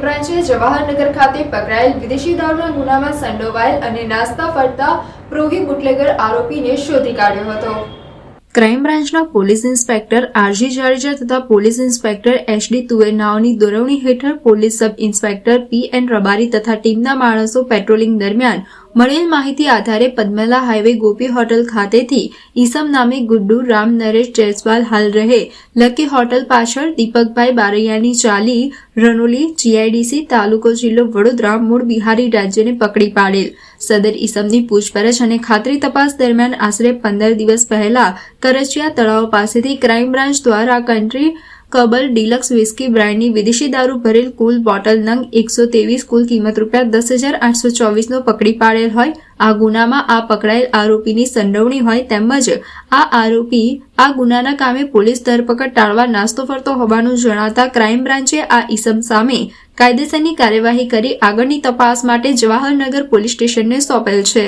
બ્રાન્ચે જવાહરનગર ખાતે પકડાયેલ વિદેશી દારૂના ગુનામાં સંડોવાયેલ અને નાસ્તા ફરતા પ્રોહી બુટલેગર આરોપીને શોધી કાઢ્યો હતો. ક્રાઇમ બ્રાન્ચના પોલીસ ઇન્સ્પેક્ટર આરજી જાડેજા તથા પોલીસ ઇન્સ્પેક્ટર એચડી તુવેનાઓની દોરવણી હેઠળ police sub inspector P N Rabari તથા ટીમના માણસો પેટ્રોલિંગ દરમિયાન મળેલ માહિતી આધારે પદ્મલા હાઈવે ગોપી હોટલ ખાતેથી ઈસમ નામે ગુડ્ડુ રામ નરેશ જયસ્વાલ હાલ રહે. લકી હોટલ પાછળ દીપકભાઈ બારૈયાની ચાલી રનોલી જીઆઈડીસી, તાલુકો જિલ્લો વડોદરા, મૂળ બિહારી રાજ્યને પકડી પાડેલ. સદર ઈસમની પૂછપરછ અને ખાતરી તપાસ દરમિયાન આશરે પંદર દિવસ પહેલા કરચિયા તળાવ પાસેથી ક્રાઇમ બ્રાન્ચ દ્વારા કન્ટ્રી કબલ ડિલક્સ વિસ્કી બ્રાન્ડની વિદેશી દારૂ ભરેલ કુલ બોટલ નંગ એકસો ત્રેવીસ કુલ કિંમત રૂપિયા દસ હજાર આઠસો ચોવીસનો પકડી પાડેલ હોય. આ ગુનામાં આ પકડાયેલ આરોપીની સંડોવણી હોય તેમજ આ આરોપી આ ગુનાના કામે પોલીસ ધરપકડ ટાળવા નાસ્તો ફરતો હોવાનું જણાતા ક્રાઇમ બ્રાન્ચે આ ઈસમ સામે કાયદેસરની કાર્યવાહી કરી આગળની તપાસ માટે જવાહરનગર પોલીસ સ્ટેશનને સોંપેલ છે.